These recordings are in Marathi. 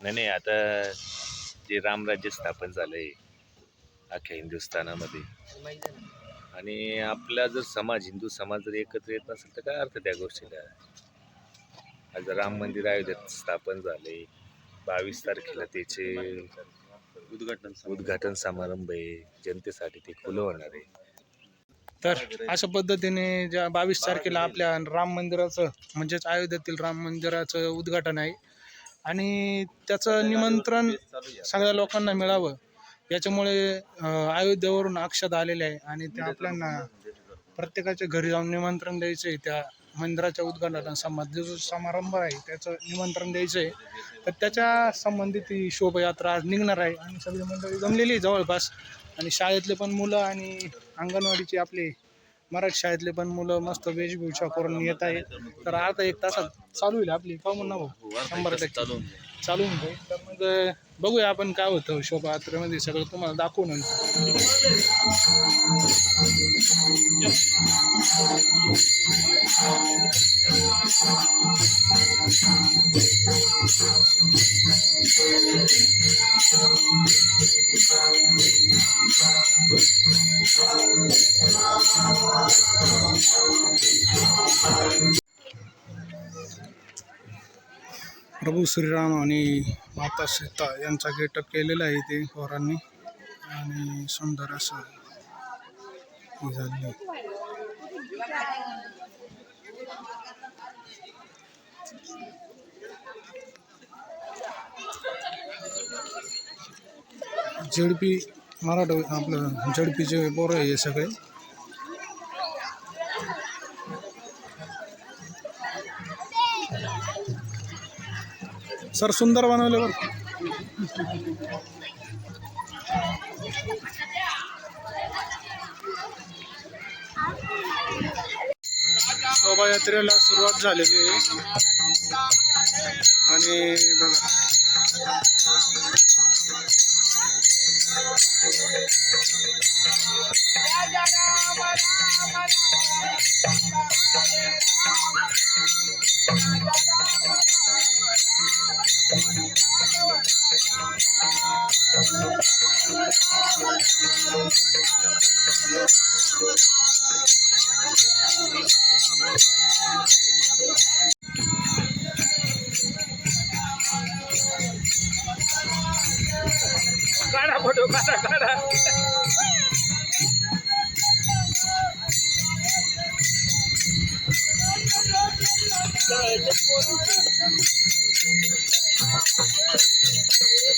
नाही नाही आता जे रामराज्य स्थापन झालंय अख्ख्या हिंदुस्थानामध्ये आहे आणि आपला जर समाज हिंदू समाज जर एकत्र येत नसेल तर काय अर्थ त्या गोष्टीला? आज राम मंदिर अयोध्येत स्थापन झाले बावीस तारखेला त्याचे उद्घाटन उद्घाटन समारंभ आहे जनतेसाठी ते खुलं होणार आहे. तर अशा पद्धतीने ज्या बावीस तारखेला आपल्या राम मंदिराचं म्हणजेच अयोध्येतील राम मंदिराचं उद्घाटन आहे आणि त्याचं निमंत्रण सगळ्या लोकांना मिळावं. याच्यामुळे अयोध्येवरून अक्षत आलेले आहे आणि ते आपल्याला प्रत्येकाच्या घरी जाऊन निमंत्रण द्यायचं आहे त्या मंदिराच्या उद्घाटन समाज जो समारंभ आहे त्याचं निमंत्रण द्यायचं आहे तर त्याच्या संबंधित ही शोभायात्रा आज निघणार आहे आणि सगळी मंडळी जमलेली आहे जवळपास. आणि शाळेतले पण मुलं आणि अंगणवाडीचे आपले मराठी शाळेतले पण मुलं मस्त वेशभूषा करून येत आहेत. तर आता एक तासात चालू होईल आपली. का म्हणा भाऊ. शंभर टक्के. चालू होऊन जाईल. तर मग बघूया आपण काय होतं शोभायात्रेमध्ये. सगळं तुम्हाला दाखवू नंतर. प्रभू श्रीराम आणि माता सीता यांचा गेटअप केलेला आहे इथे पोरांनी आणि सुंदर असं हे झालेलं आहे. झेडपी मराठा आपलं झेडपीचे पोरं आहे हे सगळे सर सुंदर बनवले बर. शोभायात्रेला सुरुवात झालेली आहे. आणि बघा. કાઢા ફોટો કાઢા કાઢા Thank you.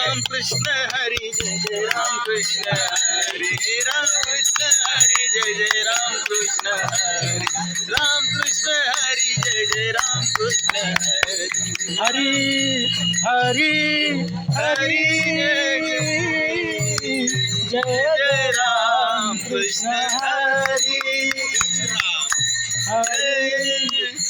Ram Krishna Hari Jai Ram Krishna Hari Ram Krishna Hari Jai Jai Ram Krishna Hari Ram Krishna Hari Jai Jai Ram Krishna Hari Hari Hari Jai Jai Ram Krishna Hari Hari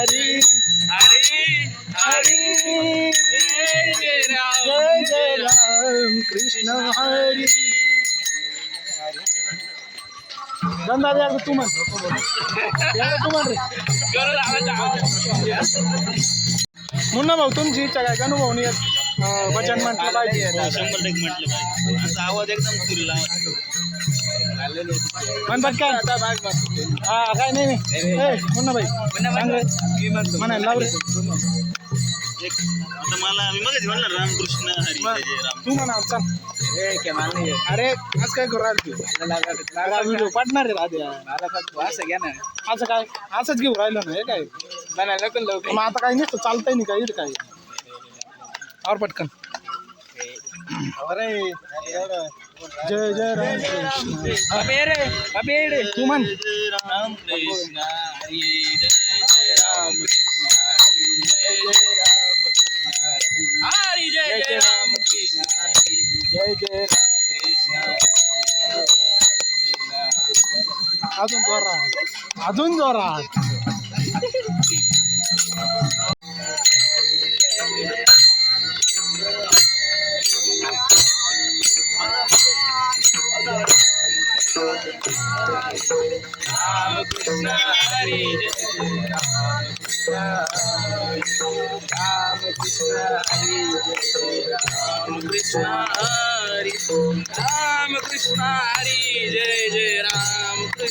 Hari Hari जय जय राम जय जय राम कृष्ण हरी धंदा द्या तू म्हण द्या तू म्हण रे मुन्ना भाऊ तुमची इच्छा काय गणू भाऊनी एक, अं, वचन म्हटलं पाहिजे. शंभर टक्के म्हटलं पाहिजे. असा आवाज एकदम सुरला. पटकन हा काय नाही नाही ए, मुन्ना भाई सांग रे. म्हणायला लाव रे. आता मला मी मगच म्हणलं रामकृष्ण हरी जय जय राम. तू म्हणा चल अरे आज काय करू राहिलो तू? व्हिडिओ पाठणार रे आधी असं काय? असंच घेऊ राहिलो ना हे काय? मग आता काय नसतं चालतंय नाही काय इथं काय और पटकन। अरे जय जय राम कृष्ण। अबे रे अबे रे तू राम कृष्ण हरी जय जय राम कृष्ण हरी जय जय राम कृष्ण जय जय राम अजून जोरात अजून जोरात। राम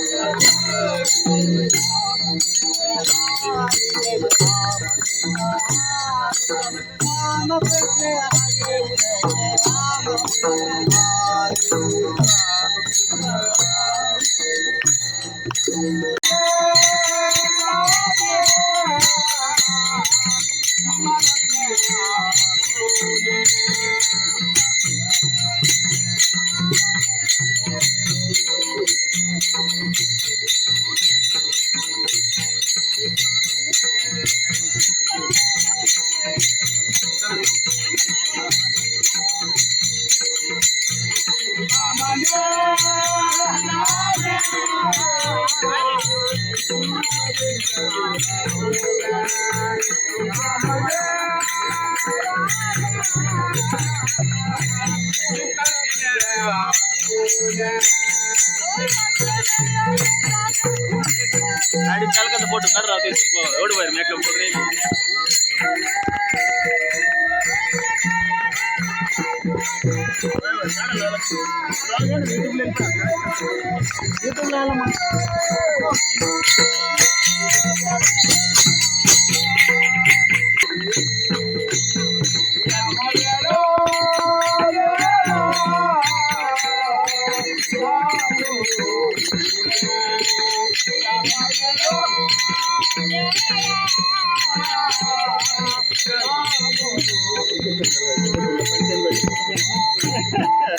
ಗಾಡಿ ಚಾಲಕದ ಫೋಟೋ ಕಡ್ರ ಓಡಿ ಬರ್ರಿ ಮೇಕಪ್ ಕೊಡ್ರಿ ಯೂಟ್ಯೂಬ್ಲೆಲ್ಲ ಯೂಟ್ಯೂಬ್ಲೆಲ್ಲ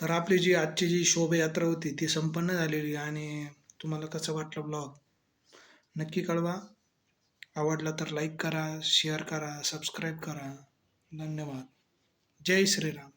तर आपली जी आजची जी शोभायात्रा होती ती संपन्न झालेली आणि तुम्हाला कसं वाटलं ब्लॉग नक्की कळवा. आवडला तर लाईक करा शेअर करा सबस्क्राईब करा. धन्यवाद. जय श्रीराम.